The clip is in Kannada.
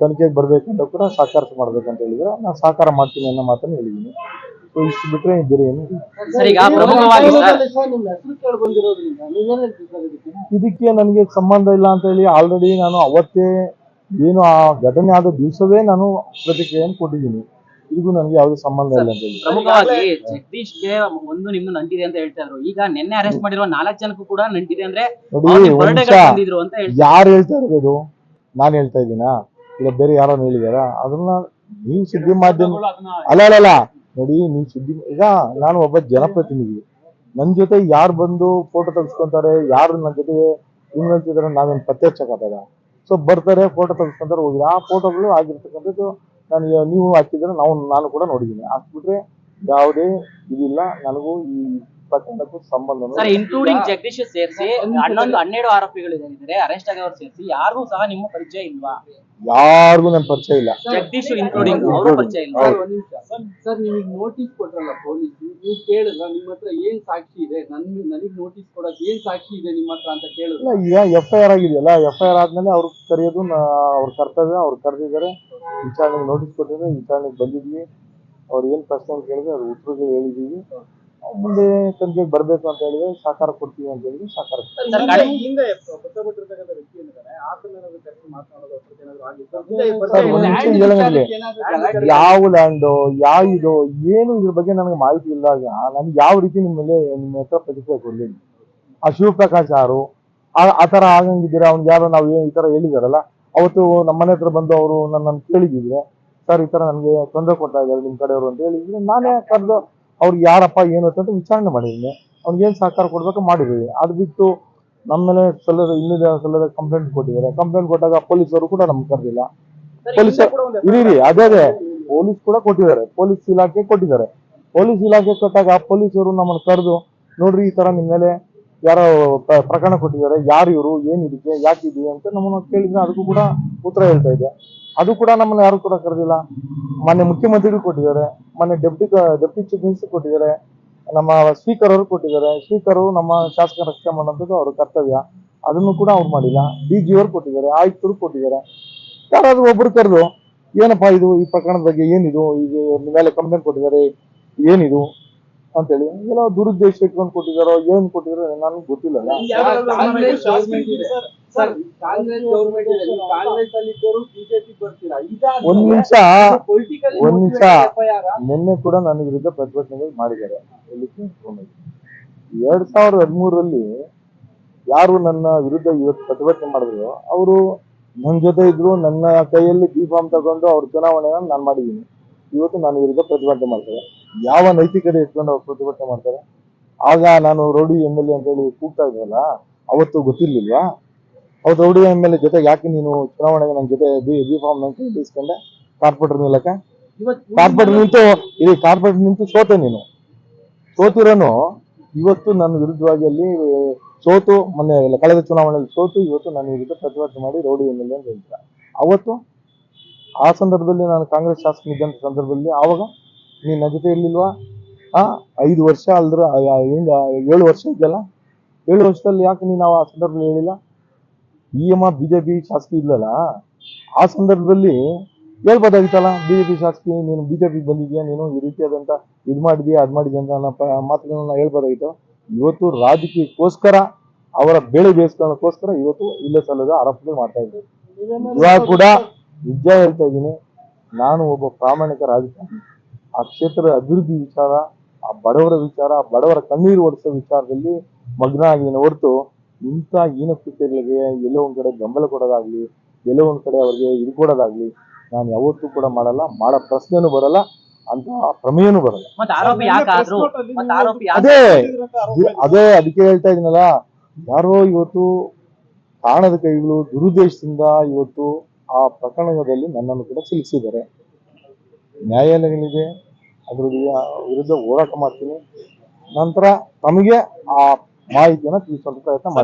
ತನಿಖೆಗೆ ಬರ್ಬೇಕಂತ ಕೂಡ ಸಹಕಾರ ಮಾಡ್ಬೇಕಂತ ಹೇಳಿದ್ರೆ. ನಾನು ಸಹಕಾರ ಮಾಡ್ತೀನಿ ಅನ್ನೋ ಮಾತನ್ನು ಹೇಳಿದ್ದೀನಿ. ಸೊ ಇಷ್ಟು ಬಿಟ್ಟರೆ ಬೇರೆ ಏನು ಸರ್ ಈಗ ಪ್ರಮುಖವಾಗಿ ಸರ್ ನಿಮ್ಮ ಹೆಸರು ಕೇಳಿ ಬಂದಿರೋದ್ರಿಂದ ನೀವೇನ್ ಇದಕ್ಕೆ? ಇದಕ್ಕೆ ನನಗೆ ಸಂಬಂಧ ಇಲ್ಲ ಅಂತ ಹೇಳಿ ಆಲ್ರೆಡಿ ನಾನು ಅವತ್ತೇ ಏನು ಆ ಘಟನೆ ಆದ ದಿವಸವೇ ನಾನು ಪ್ರತಿಕ್ರಿಯೆಯನ್ನು ಕೊಟ್ಟಿದ್ದೀನಿ. ಇದಕ್ಕೂ ನನಗೆ ಯಾವುದೇ ಸಂಬಂಧ ಇಲ್ಲ ಅಂತ ಹೇಳಿ. ಪ್ರಮುಖವಾಗಿ ಜಗದೀಶ್ಗೆ ಒಂದು ನಿಮ್ದು ನಂಟಿದೆ ಅಂತ ಹೇಳ್ತಾ ಇದ್ರು. ಈಗ ನಿನ್ನೆ ಅರೆಸ್ಟ್ ಮಾಡಿರುವ ನಾಲ್ಕು ಜನಕ್ಕೂ ಕೂಡ ನಂಟಿದೆ ಅಂದ್ರೆ ನೋಡಿ ಅವ್ರಿಗೆ ಒಂದ್ ಬಂದಿದ್ರು ಅಂತ ಹೇಳ್ತಾರೆ ಯಾರು ಹೇಳ್ತಾ ಇರೋದು ನಾನು ಹೇಳ್ತಾ ಇದ್ದೀನಾ? ಇಲ್ಲ ಬೇರೆ ಯಾರೋ ಹೇಳಿದಾರ? ಅದನ್ನ ನೀವು ಸುದ್ದಿ ಮಾಧ್ಯಮ ಅಲ್ಲ ಅಲ್ಲ ಅಲ್ಲ. ನೋಡಿ ನೀವು ಸುದ್ದಿ ಈಗ ನಾನು ಒಬ್ಬ ಜನಪ್ರತಿನಿಧಿ. ನನ್ನ ಜೊತೆ ಯಾರು ಬಂದು ಫೋಟೋ ತೆಗೆಸ್ಕೊಂತಾರೆ ಯಾರು ನನ್ನ ಜೊತೆ ಇನ್ನೊಂದಿದ್ರೆ ನಾವೇನು ಪತ್ತೆ ಸೊ ಬರ್ತಾರೆ ಫೋಟೋ ತೆಗೆಸ್ಕೊಂತಾರೆ ಹೋಗಿದ್ರೆ. ಆ ಫೋಟೋಗಳು ಆಗಿರ್ತಕ್ಕಂಥದ್ದು ನಾನು ನೀವು ಹಾಕಿದ್ರೆ ನಾವು ನಾನು ಕೂಡ ನೋಡಿದ್ದೀನಿ. ಹಾಕ್ಬಿಟ್ರೆ ಯಾವುದೇ ಇದಿಲ್ಲ. ನನಗೂ ಈ ಪ್ರಕರಣಕ್ಕೂ ಸಂಬಂಧ ಸರ್ ಇನ್ಕ್ಲೂಡಿಂಗ್ ಜಗದೀಶ್ ಸೇರಿಸಿ ಹನ್ನೊಂದು ಹನ್ನೆರಡು ಆರೋಪಿಗಳು ಇದ್ದಾರೆ ಅರೆಸ್ಟ್ ಆಗಿರೋರು ಸೇರಿಸಿ ಯಾರಿಗೂ ಸಹ ನಿಮ್ಮ ಪರಿಚಯ ಇಲ್ವಾ? ಯಾರಿಗೂ ನನ್ನ ಪರಿಚಯ ಇಲ್ಲ. ಜಗದೀಶ್ ಇನ್ಕ್ಲೂಡಿಂಗ್ ಅವರು ಪರಿಚಯ ಇಲ್ಲ ಹೌದು. ಒಂದ್ ನಿಮಿಷ. ಸರ್ ನಿಮಗೆ ನೋಟಿಸ್ ಕೊಟ್ರಲ್ಲ ಪೊಲೀಸ್ ನೀವು ಕೇಳಿದ್ರ ನಿಮ್ಮ ಹತ್ರ ಏನ್ ಸಾಕ್ಷಿ ಇದೆ? ನನ್ ನನಗ್ ನೋಟಿಸ್ ಕೊಡಕ್ ಏನ್ ಸಾಕ್ಷಿ ಇದೆ ನಿಮ್ಮ ಹತ್ರ ಅಂತ ಕೇಳಿದ್ರೆ? ಇಲ್ಲ ಈಗ ಎಫ್ ಐ ಆರ್ ಆಗಿದೆಯಲ್ಲ ಎಫ್ ಐ ಆರ್ ಆದ್ಮೇಲೆ ಅವ್ರು ಕರೆಯೋದು ನಾ- ಅವ್ರ ಕರ್ತವ್ಯ ಅವ್ರು ಕರೆದಿದ್ದಾರೆ. ವಿಚಾರಣೆಗೆ ನೋಟಿಸ್ ಕೊಟ್ಟಿದ್ರೆ ವಿಚಾರಣೆಗೆ ಬಂದಿದ್ವಿ. ಅವ್ರು ಏನ್ ಪ್ರಶ್ನೆ ಕೇಳಿದ್ರೆ ಅವ್ರ ಉತ್ತರಗಳು ಹೇಳಿದೀವಿ ಮುಂದೆ ತನಿಖೆಗೆ ಬರಬೇಕು ಅಂತ ಹೇಳಿದ್ರೆ ಸಹಕಾರ ಕೊಡ್ತೀವಿ ಅಂತ ಹೇಳಿದ್ರೆ ಸಹಕಾರ ಕೊಡ್ತೀವಿ. ಸರ್ ಕಡೆ ಹಿಂದೆ ಮೃತಪಟ್ಟಿರ್ತಕ್ಕಂಥ ವ್ಯಕ್ತಿ ಏನಿದ್ದಾರೆ ಆತನ ಏನಾದ್ರು ಕರೆಸಿ ಮಾತನಾಡೋದು ಅಥವಾ ಏನಾದ್ರು ಆಗಿತ್ತಾ? ಸರ್, ಒಂದ್ ನಿಮಿಷ ಹೇಳಂಗಿಲ್ಲ. ಯಾವ ಲ್ಯಾಂಡ್ ಯಾವ ಇದು ಏನು ಇದ್ರ ಬಗ್ಗೆ ನನಗೆ ಮಾಹಿತಿ ಇಲ್ಲ ನನಗೆ ಯಾವ ರೀತಿ ನಿಮ್ಮ ಮೇಲೆ ನಿಮ್ಮ ಹತ್ರ ಪ್ರತಿಕ್ರಿಯೆ ಕೊಡ್ಲಿ ಆ ಶಿವಪ್ರಕಾಶ್ ಯಾರು ಆ ಆ ಥರ ಆಗಂಗಿದ್ದೀರಾ ಅವ್ನಿಗೆ ಯಾರೋ ನಾವು ಈ ತರ ಹೇಳಿದಾರಲ್ಲ ಅವತ್ತು ನಮ್ಮ ಮನೆ ಹತ್ರ ಬಂದು ಅವರು ನನ್ನನ್ನು ಕೇಳಿದಿದ್ರೆ ಸರ್ ಈ ತರ ನನಗೆ ತೊಂದರೆ ಕೊಡ್ತಾ ಇದ್ದಾರೆ ನಿಮ್ಮ ಕಡೆಯವರು ಅಂತ ಹೇಳಿದ್ರೆ ನಾನೇ ಕರೆದು ಅವ್ರಿಗೆ ಯಾರಪ್ಪ ಏನು ಅಂತ ವಿಚಾರಣೆ ಮಾಡಿದ್ದೀನಿ ಅವ್ನಿಗೆ ಏನು ಸಹಕಾರ ಕೊಡಬೇಕು ಮಾಡಿದ್ದೀವಿ ಅದು ಬಿಟ್ಟು ನಮ್ಮ ಮೇಲೆ ಸಲ್ಲದ ಇಲ್ಲದ ಸಲ್ಲದ ಕಂಪ್ಲೇಂಟ್ ಕೊಟ್ಟಿದ್ದಾರೆ. ಕಂಪ್ಲೇಂಟ್ ಕೊಟ್ಟಾಗ ಪೊಲೀಸರು ಕೂಡ ನಮ್ಗೆ ಕರೆದಿಲ್ಲ. ಪೊಲೀಸ್ ಇರಿ ಅದೇ ಅದೇ. ಪೊಲೀಸ್ ಕೂಡ ಕೊಟ್ಟಿದ್ದಾರೆ. ಪೊಲೀಸ್ ಇಲಾಖೆ ಕೊಟ್ಟಿದ್ದಾರೆ. ಪೊಲೀಸ್ ಇಲಾಖೆ ಕೊಟ್ಟಾಗ ಪೊಲೀಸರು ನಮ್ಮನ್ನು ಕರೆದು ನೋಡ್ರಿ ಈ ತರ ನಿಮ್ಮ ಮೇಲೆ ಯಾರೋ ಪ್ರಕರಣ ಕೊಟ್ಟಿದ್ದಾರೆ. ಯಾರು ಇವರು ಏನಿದಕ್ಕೆ ಇದಕ್ಕೆ ಯಾಕೆ ಇದು ಅಂತ ನಮ್ಮನ್ನು ಕೇಳಿದ್ರೆ ಅದಕ್ಕೂ ಕೂಡ ಉತ್ತರ ಹೇಳ್ತಾ ಇದೆ ಅದು ಕೂಡ ನಮ್ಮನ್ನ ಯಾರು ಕೂಡ ಕರೆದಿಲ್ಲ. ಮೊನ್ನೆ ಮುಖ್ಯಮಂತ್ರಿಗಳು ಕೊಟ್ಟಿದ್ದಾರೆ ಮೊನ್ನೆ ಡೆಪ್ಟಿ ಡೆಪ್ಟಿ ಚೀಫ್ ಮಿನಿಸ್ಟರ್ ಕೊಟ್ಟಿದ್ದಾರೆ ನಮ್ಮ ಸ್ಪೀಕರ್ ಅವರು ಕೊಟ್ಟಿದ್ದಾರೆ. ಸ್ಪೀಕರ್ ನಮ್ಮ ಶಾಸಕರ ರಕ್ಷಣೆ ಮಾಡುವಂಥದ್ದು ಅವರ ಕರ್ತವ್ಯ. ಅದನ್ನು ಕೂಡ ಅವ್ರು ಮಾಡಿಲ್ಲ. ಡಿ ಜಿ ಅವರು ಕೊಟ್ಟಿದ್ದಾರೆ ಆಯುಕ್ತರು ಕೊಟ್ಟಿದ್ದಾರೆ. ಯಾರಾದ್ರೂ ಒಬ್ರು ಕರೆದು ಏನಪ್ಪಾ ಇದು ಈ ಪ್ರಕರಣದ ಬಗ್ಗೆ ಏನಿದು? ಇದು ಮೇಲೆ ಕಂಪ್ಲೇಂಟ್ ಕೊಟ್ಟಿದ್ದಾರೆ ಏನಿದು? ಅಂತೇಳಿ ಏನೋ ದುರುದ್ದೇಶ ಇಟ್ಕೊಂಡು ಕೊಟ್ಟಿದಾರೋ ಏನ್ ಕೊಟ್ಟಿದಾರೋ ನನಗೆ ಗೊತ್ತಿಲ್ಲ ಸರ್ ಕಾಂಗ್ರೆಸ್ ಗೌರ್ಮೆಂಟ್ ಇದೆ ಕಾಂಗ್ರೆಸ್ ಅಲ್ಲಿ ಇದ್ದವರು ಬಿಜೆಪಿ ಬರ್ತೀರಾ? ಒಂದ್ ನಿಮಿಷ ಒಂದ್ ನಿಮಿಷ. ನಿನ್ನೆ ಕೂಡ ನನ್ನ ವಿರುದ್ಧ ಪ್ರತಿಭಟನೆಗಳು ಮಾಡಿದ್ದಾರೆ. ಎರಡ್ ಸಾವಿರದ ಹದಿಮೂರರಲ್ಲಿ ಯಾರು ನನ್ನ ವಿರುದ್ಧ ಇವತ್ತು ಪ್ರತಿಭಟನೆ ಮಾಡಿದ್ರು ಅವರು ನನ್ನ ಜೊತೆ ಇದ್ರು ನನ್ನ ಕೈಯಲ್ಲಿ ಬಿ ಫಾರ್ಮ್ ತಗೊಂಡು ಅವ್ರ ಚುನಾವಣೆನ ನಾನು ಮಾಡಿದ್ದೀನಿ. ಇವತ್ತು ನನ್ನ ವಿರುದ್ಧ ಪ್ರತಿಭಟನೆ ಮಾಡ್ತಾರೆ. ಯಾವ ನೈತಿಕತೆ ಇಟ್ಕೊಂಡು ಅವ್ರು ಪ್ರತಿಭಟನೆ ಮಾಡ್ತಾರೆ? ಆಗ ನಾನು ರೌಡಿ ಎಂ ಎಲ್ ಎ ಅಂತ ಹೇಳಿ ಕೂಗ್ತಾ ಇದ್ರಲ್ಲ ಅವತ್ತು ಗೊತ್ತಿರ್ಲಿಲ್ವಾ? ಅವತ್ತು ರೌಡಿ ಎಂ ಎಲ್ ಎ ಜೊತೆ ಯಾಕೆ ನೀನು ಚುನಾವಣೆಗೆ ನನ್ನ ಜೊತೆ ಬಿ ಬಿ ಫಾರ್ಮ್ ನಂಗೆ ಇಸ್ಕೊಂಡೆ ಕಾರ್ಪೊರೇಟರ್ ಮೂಲಕ? ಕಾರ್ಪೊರೇಟರ್ ನಿಂತು ಇಲ್ಲಿ ಕಾರ್ಪೊರೇಟರ್ ನಿಂತು ಸೋತೆ ನೀನು. ಸೋತಿರೋನು. ಇವತ್ತು ನನ್ನ ವಿರುದ್ಧವಾಗಿ ಅಲ್ಲಿ ಸೋತು ಮೊನ್ನೆ ಕಳೆದ ಚುನಾವಣೆಯಲ್ಲಿ ಸೋತು ಇವತ್ತು ನನ್ನ ವಿರುದ್ಧ ಪ್ರತಿಭಟನೆ ಮಾಡಿ ರೌಡಿ ಎಂ ಎಲ್ ಎ ಅಂತ ಹೇಳ್ತಾರೆ? ಅವತ್ತು ಆ ಸಂದರ್ಭದಲ್ಲಿ ನಾನು ಕಾಂಗ್ರೆಸ್ ಶಾಸಕ ಇದ್ದಂಥ ಸಂದರ್ಭದಲ್ಲಿ ಆವಾಗ ನೀನು ನನ್ನ ಜೊತೆ ಇರ್ಲಿಲ್ವಾ? ಆ ಐದು ವರ್ಷ ಅಲ್ದ್ರ ಏಳು ವರ್ಷ ಇದೆಯಲ್ಲ? ಏಳು ವರ್ಷದಲ್ಲಿ ಯಾಕೆ ನೀನು ಆ ಸಂದರ್ಭದಲ್ಲಿ ಹೇಳಿಲ್ಲ? ಈ ಎಂ ಬಿಜೆಪಿ ಶಾಸಕಿ ಇಲ್ಲಲ್ಲ? ಆ ಸಂದರ್ಭದಲ್ಲಿ ಹೇಳ್ಬೋದಾಗಿತ್ತಲ್ಲ ಬಿಜೆಪಿ ಶಾಸಕಿ, ನೀನು ಬಿಜೆಪಿ ಬಂದಿದ್ಯಾ, ನೀನು ಈ ರೀತಿಯಾದಂಥ ಇದು ಮಾಡಿದ್ಯಾ, ಅದು ಮಾಡಿದ್ಯಾ ಅಂತ ಅನ್ನೋ ಪ- ಮಾತುಗಳನ್ನ ಹೇಳ್ಬೋದಾಗಿತ್ತು. ಇವತ್ತು ರಾಜಕೀಯಕ್ಕೋಸ್ಕರ, ಅವರ ಬೆಳೆ ಬೇಯಿಸ್ಕೊಳ್ಳೋಕ್ಕೋಸ್ಕರ ಇವತ್ತು ಇಲ್ಲೇ ಸಲ್ಲದ ಆರೋಪಗಳು ಮಾಡ್ತಾ ಇದ್ದಾರೆ. ಇವಾಗ ಕೂಡ ನಿಜ ಹೇಳ್ತಾ ಇದ್ದೀನಿ, ನಾನು ಒಬ್ಬ ಪ್ರಾಮಾಣಿಕ ರಾಜಕಾರಣಿ. ಆ ಕ್ಷೇತ್ರದ ಅಭಿವೃದ್ಧಿ ವಿಚಾರ, ಆ ಬಡವರ ವಿಚಾರ ಬಡವರ ಕಣ್ಣೀರು ಒಡಿಸೋ ವಿಚಾರದಲ್ಲಿ ಮಗ್ನ ಆಗಿದ್ದೀನಿ ಹೊರತು ಇಂಥ ಹೀನಕೃತ್ಯಗಳಿಗೆ ಎಲ್ಲೋ ಒಂದು ಕಡೆ ಬೆಂಬಲ ಕೊಡೋದಾಗ್ಲಿ ಎಲ್ಲೋ ಒಂದು ಕಡೆ ಅವ್ರಿಗೆ ಇದು ಕೊಡೋದಾಗ್ಲಿ ನಾನು ಯಾವತ್ತೂ ಕೂಡ ಮಾಡಲ್ಲ ಮಾಡೋ ಪ್ರಶ್ನೆನೂ ಬರಲ್ಲ ಅಂತ ಪ್ರಮೇಯನೂ ಬರಲ್ಲ. ಮತ್ತೆ ಆರೋಪಿ ಯಾಕಾದ್ರು ಮತ್ತೆ ಆರೋಪಿ ಅದೇ ಅದೇ ಅದಕ್ಕೆ ಹೇಳ್ತಾ ಇದೀನಲ್ಲ ಯಾರೋ ಇವತ್ತು ಕಾಣದ ಕೈಗಳು ದುರುದ್ದೇಶದಿಂದ ಇವತ್ತು ಆ ಪ್ರಕರಣದಲ್ಲಿ ನನ್ನನ್ನು ಕೂಡ ಸಿಲುಕಿಸಿದ್ದಾರೆ. ನ್ಯಾಯಾಲಯಗಳಿದೆ ಅದ್ರ ವಿರುದ್ಧ ಹೋರಾಟ ಮಾಡ್ತೀನಿ. ನಂತರ ತಮಗೆ ಆ மாறிக்கணும் சொல்ற பிரயத்னம்